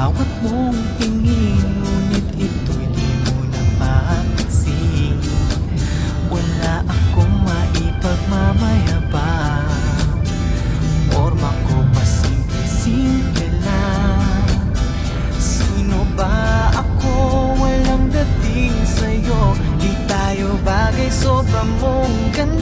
bawat mong tingin Ngunit ito'y di mo na mapansin Wala akong maipagmamayabang. Forma ko pa simple-simple lang. Sino ba ako walang dating sa'yo? Di tayo bagay sobrang mong ganda